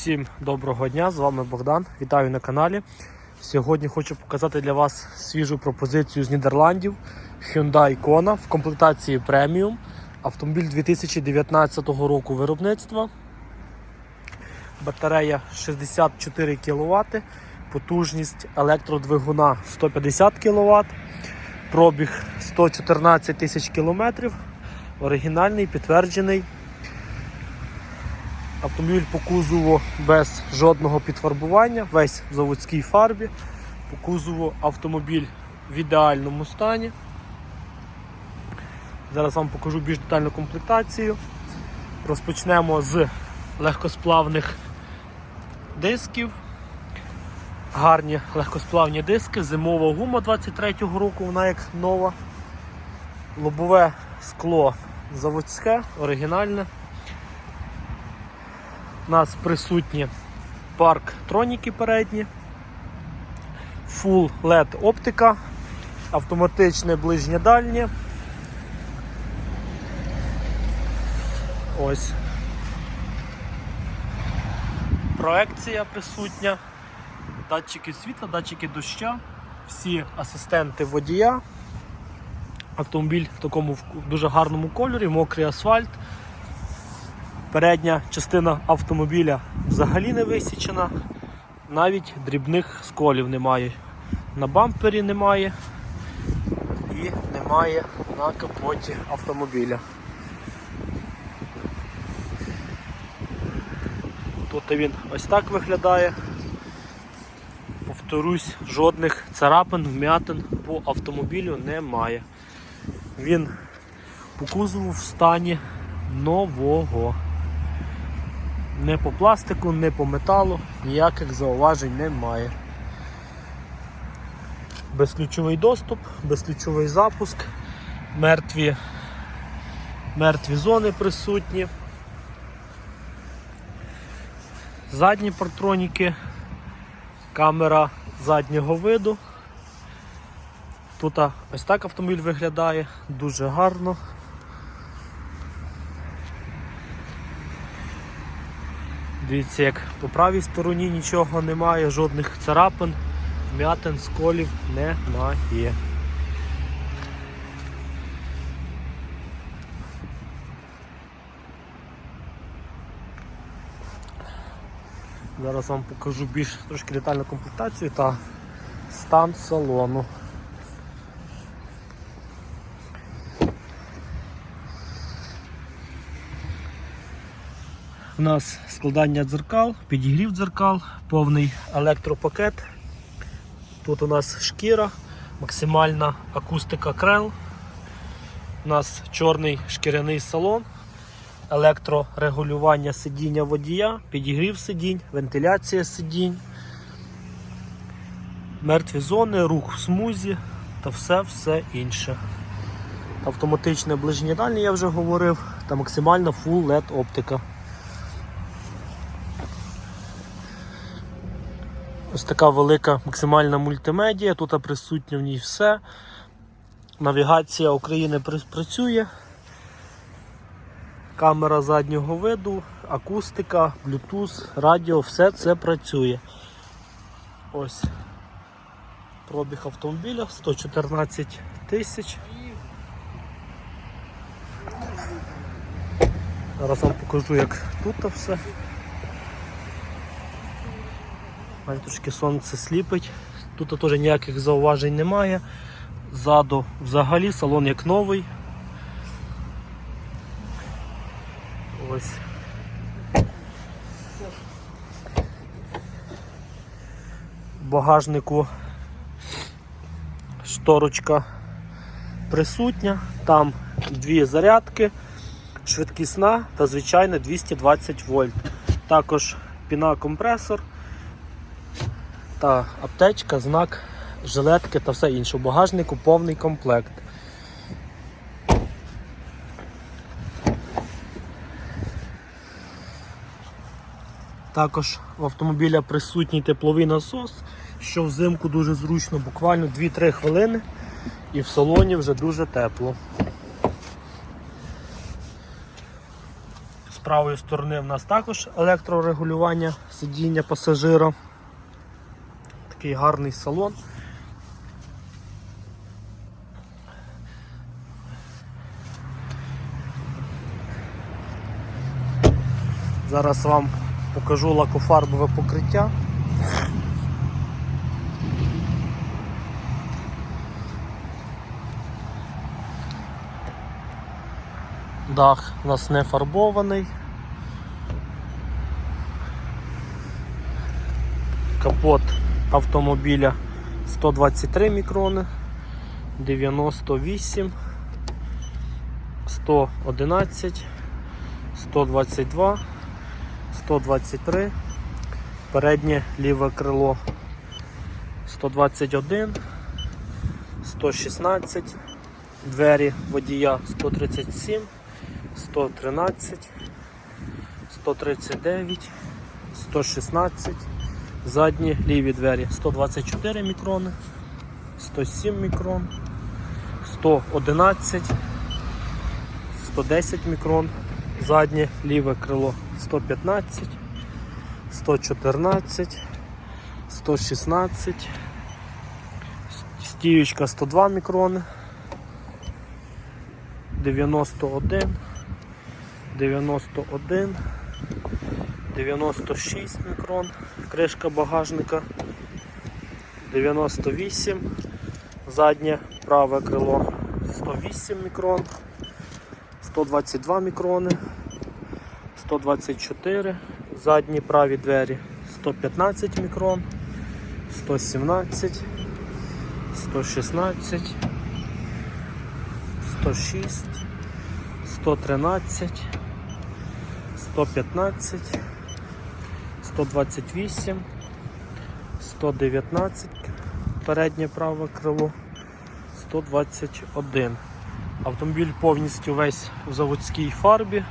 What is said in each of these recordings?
Всім доброго дня, з вами Богдан. Вітаю на каналі. Сьогодні хочу показати для вас свіжу пропозицію з Нідерландів Hyundai Kona в комплектації преміум. Автомобіль 2019 року виробництва. Батарея 64 кВт, потужність електродвигуна 150 кВт, пробіг 114 тисяч кілометрів. Оригінальний, підтверджений. Автомобіль по кузову без жодного підфарбування, весь в заводській фарбі. По кузову автомобіль в ідеальному стані. Зараз вам покажу більш детальну комплектацію. Розпочнемо з легкосплавних дисків. Гарні легкосплавні диски, зимова гума 23-го року, вона як нова. Лобове скло заводське, оригінальне. У нас присутні парк троніки передні, Full LED оптика, автоматичне ближнє дальнє. Ось. Проекція присутня, датчики світла, датчики доща, всі асистенти водія. Автомобіль в такому дуже гарному кольорі, мокрий асфальт. Передня частина автомобіля взагалі не висічена, навіть дрібних сколів немає. На бампері немає і немає на капоті автомобіля. Тут він ось так виглядає. Повторюсь, жодних царапин, вмятин по автомобілю немає. Він по кузову в стані нового. Не по пластику, не по металу, ніяких зауважень немає. Безключовий доступ, безключовий запуск, мертві, мертві зони присутні. Задні партроніки, камера заднього виду. Тут ось так автомобіль виглядає, дуже гарно. Дивіться, як по правій стороні нічого немає, жодних царапин, м'ятин, сколів немає. Зараз вам покажу більш трошки детальну комплектацію та стан салону. У нас складання дзеркал, підігрів дзеркал, повний електропакет. Тут у нас шкіра, максимальна акустика крел. У нас чорний шкіряний салон, електрорегулювання сидіння водія, підігрів сидінь, вентиляція сидінь, мертві зони, рух в смузі та все-все інше. Автоматичне ближнє дальнє я вже говорив, та максимальна Full LED оптика. Ось така велика максимальна мультимедія, тут присутнє в ній все. Навігація України працює. Камера заднього виду, акустика, Bluetooth, радіо, все це працює. Ось пробіг автомобіля 114 тисяч. Зараз вам покажу, як тут все. Ось Трошки сонце сліпить. Тут теж ніяких зауважень немає. Ззаду взагалі салон як новий. Ось. Багажнику шторочка присутня, там дві зарядки, швидкісна та звичайна 220 вольт. Також піна компресор та аптечка, знак, жилетки та все інше. У багажнику повний комплект. Також в автомобіля присутній тепловий насос, що взимку дуже зручно, буквально 2-3 хвилини і в салоні вже дуже тепло. З правої сторони в нас також електрорегулювання сидіння пасажира. Такий гарний салон. Зараз вам покажу лакофарбове покриття. Дах у нас не фарбований. Капот автомобіля 123 мікрони, 98, 111, 122, 123, переднє ліве крило 121, 116, двері водія 137, 113, 139, 116, задні ліві двері. 124 мікрони, 107 мікрон, 111, 110 мікрон, заднє ліве крило 115, 114, 116, стіючка 102 мікрони, 91, 91, 96 мікрон, кришка багажника, 98, заднє праве крило 108 мікрон, 122 мікрони, 124, задні праві двері 115 мікрон, 117, 116, 106, 113, 115, 128, 119, переднє праве крило, 121. Автомобіль повністю весь у заводській фарбі.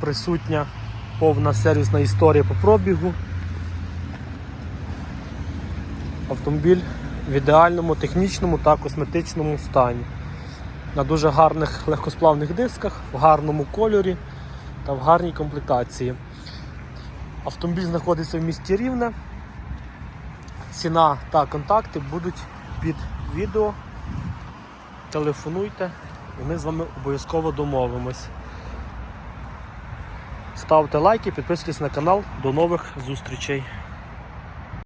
Присутня повна сервісна історія по пробігу. Автомобіль в ідеальному технічному та косметичному стані. На дуже гарних легкосплавних дисках, в гарному кольорі та в гарній комплектації. Автомобіль знаходиться в місті Рівне. Ціна та контакти будуть під відео. Телефонуйте і ми з вами обов'язково домовимось. Ставте лайки, підписуйтесь на канал. До нових зустрічей.